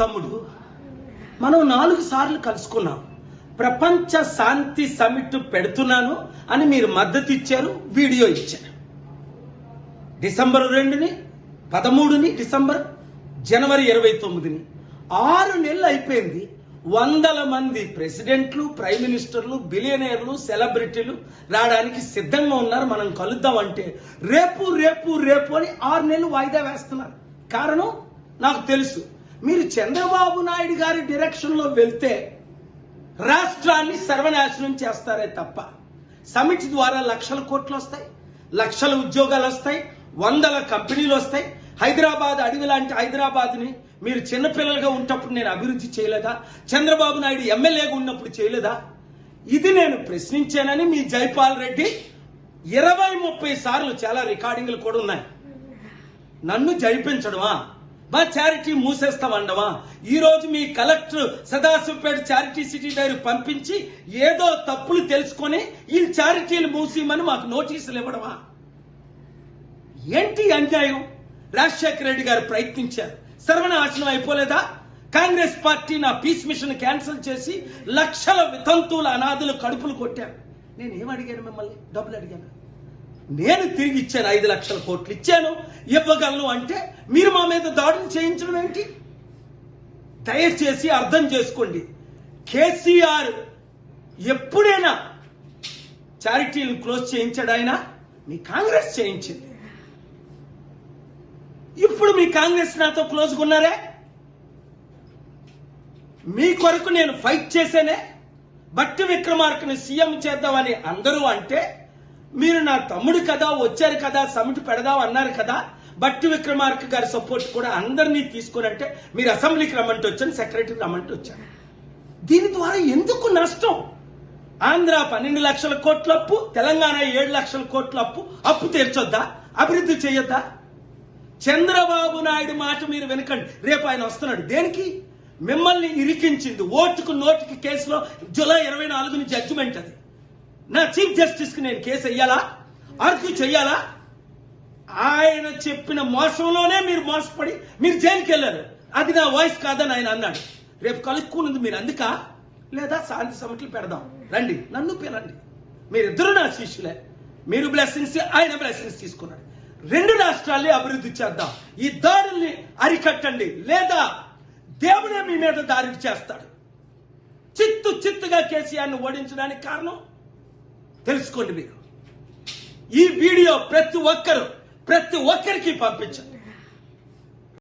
తమ్ముడు మనం నాలుగు సార్లు కలుసుకున్నాం. ప్రపంచ శాంతి సమిట్ పెడుతున్నాను అని మీరు మద్దతు ఇచ్చారు వీడియో ఇచ్చారు. డిసెంబర్ రెండుని పదమూడుని డిసెంబర్ జనవరి ఇరవై తొమ్మిదిని. ఆరు నెలలు అయిపోయింది వందల మంది ప్రెసిడెంట్లు ప్రైమ్ మినిస్టర్లు బిలియనీర్లు సెలబ్రిటీలు రావడానికి సిద్ధంగా ఉన్నారు. మనం కలుద్దాం అంటే రేపు రేపు రేపు అని ఆరు నెలలు వాయిదా వేస్తున్నారు. కారణం? నాకు తెలుసు. మీరు చంద్రబాబు నాయుడు గారి డైరెక్షన్లో వెళ్తే రాష్ట్రాన్ని సర్వనాశనం చేస్తారే తప్ప సమిట్ ద్వారా లక్షల కోట్లు వస్తాయి లక్షల ఉద్యోగాలు వస్తాయి వందల కంపెనీలు వస్తాయి హైదరాబాద్ అడవి లాంటి హైదరాబాద్ని మీరు చిన్నపిల్లలుగా ఉన్నప్పుడు నేను అభివృద్ధి చేయలేదా? చంద్రబాబు నాయుడు ఎమ్మెల్యేగా ఉన్నప్పుడు చేయలేదా? ఇది నేను ప్రశ్నించానని మీ జైపాల్ రెడ్డి ఇరవై ముప్పై సార్లు చాలా రికార్డింగ్లు కూడా ఉన్నాయి. నన్ను జయిపించడమా మా చారిటీ మూసేస్తామండమా? ఈరోజు మీ కలెక్టర్ సదాశివపేట చారిటీ సిటీ దగ్గర పంపించి ఏదో తప్పులు తెలుసుకొని ఈ చారిటీలు మూసేయమని మాకు నోటీసులు ఇవ్వడమా? ఏంటి అన్యాయం? రాజశేఖర రెడ్డి గారు ప్రయత్నించారు. సర్వనాశనం అయిపోలేదా? కాంగ్రెస్ పార్టీ నా పీస్ మిషన్ క్యాన్సిల్ చేసి లక్షల వితంతువుల అనాథులు కడుపులు కొట్టారు. నేను ఏమడిగాను మిమ్మల్ని? డబ్బులు అడిగాను. నేను తిరిగి ఇచ్చాను ఐదు లక్షల కోట్లు ఇచ్చాను. ఇవ్వగలను అంటే మీరు మా మీద దాడులు చేయించడం ఏంటి? దయచేసి అర్థం చేసుకోండి. కేసీఆర్ ఎప్పుడైనా చారిటీలు క్లోజ్ చేయించాడు ఆయన? మీ కాంగ్రెస్ చేయించింది. ఇప్పుడు మీ కాంగ్రెస్ నాతో క్లోజ్గా ఉన్నారే? మీ కొరకు నేను ఫైట్ చేసేనే? బట్టి విక్రమార్కని సీఎం చేద్దామని అందరూ అంటే మీరు నా తమ్ముడు కదా వచ్చారు కదా సమిట్ పెడదాం అన్నారు కదా బట్టి విక్రమార్క గారి సపోర్ట్ కూడా అందరినీ తీసుకుని అంటే మీరు అసెంబ్లీకి రమ్మంటే వచ్చాను సెక్రటరీ రమ్మంటే వచ్చాను. దీని ద్వారా ఎందుకు నష్టం? ఆంధ్ర పన్నెండు లక్షల కోట్ల అప్పు తెలంగాణ ఏడు లక్షల కోట్ల అప్పు అప్పు తీర్చొద్దా? అభివృద్ధి చేయొద్దా? చంద్రబాబు నాయుడు మాట మీరు వినకండి. రేపు ఆయన వస్తున్నాడు. దేనికి? మిమ్మల్ని ఇరికించింది ఓటుకు నోటుకి కేసులో జూలై ఇరవై నాలుగుని జడ్జిమెంట్ అది. నా చీఫ్ జస్టిస్కి నేను కేసు వెయ్యాలా ఆర్గ్యూ చెయ్యాలా ఆయన చెప్పిన మోసంలోనే మీరు మోసపడి మీరు జైలుకి వెళ్ళారు. అది నా వాయిస్ కాదని ఆయన అన్నాడు. రేపు కలుక్కున్నది మీరు అందుక? లేదా శాంతి సమిట్లు పెడదాం. రండి. నన్ను పిలండి మీరిద్దరు నా శిష్యులే. మీరు బ్లెస్సింగ్స్ ఆయన బ్లెస్సింగ్స్ తీసుకున్నాడు. రెండు రాష్ట్రాల్ని అభివృద్ధి చేద్దాం. ఈ దాడుల్ని అరికట్టండి. లేదా దేవుడే మీ మీద దారి చేస్తాడు. చిత్తు చిత్తుగా కేసీఆర్ను ఓడించడానికి కారణం? తెలుసుకోండి మీరు. ఈ వీడియో ప్రతి ఒక్కరు ప్రతి ఒక్కరికి పంపించండి.